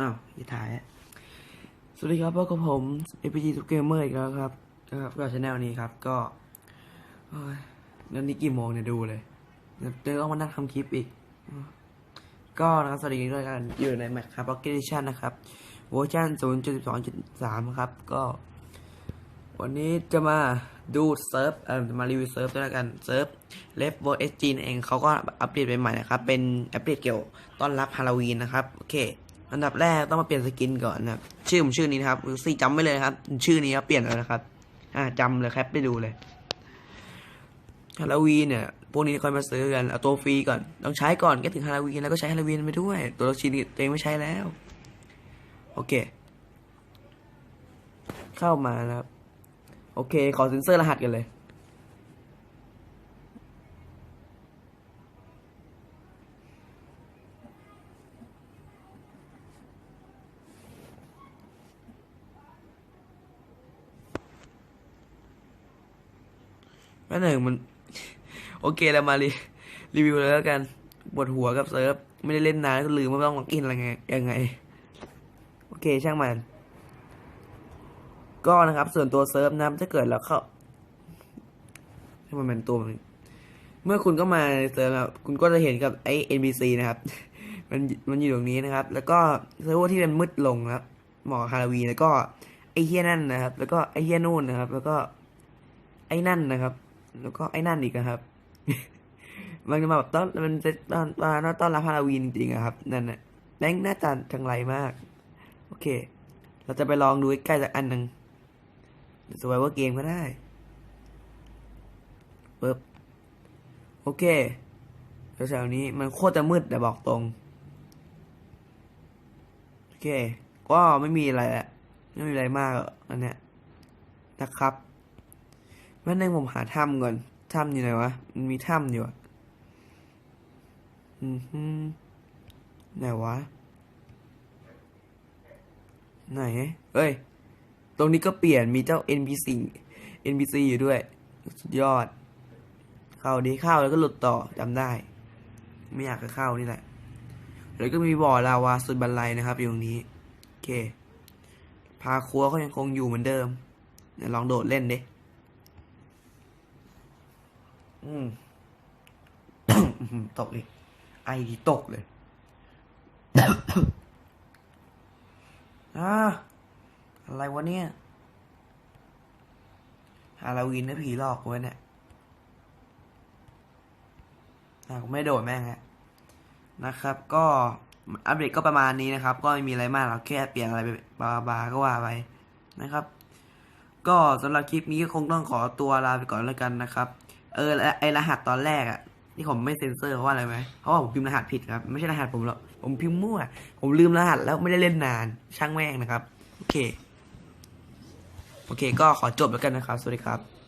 อ้าวอย่าถ่ายสวัสดีครับพบกับผม APG ทุกเกมเมอร์อีกแล้วครับนะครับก็ช anel นี้ครับ ก็เฮ้ยแล้วนี่กี่โมงเนี่ยดูเลยเดี๋ยวต้องมานั่งทำคลิปอีก ก็นะครับสวัสดีด้วยกันอยู่ใน Mac ครับ Pocket Edition นะครับเวอร์ชัน0.12.3 ครับ ก็ วันนี้จะมาดูเซิร์ฟเอ่อมารีวิวเซิร์ฟด้วยกันเซิร์ฟเลฟโบเอสจีนเองเขาก็อัปเดตไปใหม่นะครับ เป็นอัปเดตเกี่ยวต้อนรับฮาโลวีนนะครับ โอเค อันดับแรกต้องมาเปลี่ยนสกินก่อนนะครับชื่อผมชื่อนี้นะครับซี่จำไว้เลยนะครับ ชื่อนี้ครับเปลี่ยนแล้วนะครับ อ่าจำเลยแคปไปดูเลยฮาโลวีนเนี่ยพวกนี้ค่อยมาซื้อกันเอาตัวฟรีก่อนต้องใช้ก่อนก็ถึงฮาโลวีนแล้วก็ใช้ฮาโลวีนไปด้วย ตัวชินตัวเองไม่ใช้แล้ว โอเค เข้ามานะครับ โอเค ขอเซ็นเซอร์รหัสกันเลย แป๊บหนึ่งมัน โอเคเรามารีรีวิวเลยแล้วกันปวดหัวกับเซิร์ฟ ไม่ได้เล่นนานก็ลืมว่าต้องล็อกอินอะไรไงยังไง โอเคช่างมัน ก็นะครับ ส่วนตัวเซิร์ฟนะถ้าเกิดเราเข้าให้มันเป็นตัวเมื่อคุณก็มาเซิร์ฟครับคุณก็จะเห็นกับไอ้ NPC นะครับ มันมันอยู่ตรงนี้นะครับ แล้วก็เซิร์ฟที่มันมืดลงครับเหมาะฮาลวีแล้วก็ไอ้เฮียนั่นนะครับ แล้วก็ไอ้เฮียนู่นนะครับ แล้วก็ไอ้นั่นนะครับ แล้วก็ไอ้นั่นอีกนครับ มันจะมาแบบต้อนมันจะต้อนตอนต้อนรับฮาโลวีนจริงๆอะครับ นั่นน่ะแม่งหน้าตาจังไรมาก โอเค เราจะไปลองดูใกล้ๆจากอันหนึ่งสวายว่าเกมก็ได้ปึ๊บโอเคแถวๆนี้มันโคตรจะมืดแต่บอกตรง โอเค ก็ไม่มีอะไรแหละไม่มีอะไรมากอันเนี้ยนะครับ แม่นึงผมหาถ้ำก่อน ถ้ำอยู่ไหนวะ มันมีถ้ำอยู่อะ อืมไหนวะ ไหน เอ้ย ตรงนี้ก็เปลี่ยน มีเจ้า NPC NPC อยู่ด้วย สุดยอด เข้าดีเข้าแล้วก็หลุดต่อจำได้ ไม่อยากจะเข้านี่แหละ แล้วก็มีบ่อลาวาสุดบันไลนะครับ อยู่ตรงนี้ โอเค พาครัวก็ยังคงอยู่เหมือนเดิมเดี๋ยวลองโดดเล่นดิ อืมตกเลยไอดีตกเลยอ่าอะไรวะเนี่ยฮาโลวีนนะผีหลอกไว้เนี่ยอะไม่โดดแม่งฮะนะครับ ก็อัปเดตก็ประมาณนี้นะครับ ก็ไม่มีอะไรมากเราแค่เปลี่ยนอะไรไปบาบาๆก็ว่าไปนะครับ ก็สำหรับคลิปนี้ก็คงต้องขอตัวลาไปก่อนแล้วกันนะครับ เออไอรหัสตอนแรกอะที่ผมไม่เซ็นเซอร์เพราะว่าอะไรไหมเพราะว่าผมพิมพ์รหัสผิดครับ ไม่ใช่รหัสผมหรอกผมพิมพ์มั่ว ผมลืมรหัสแล้วไม่ได้เล่นนาน ช่างแม่งนะครับ โอเค โอเค ก็ขอจบแล้วกันนะครับ สวัสดีครับ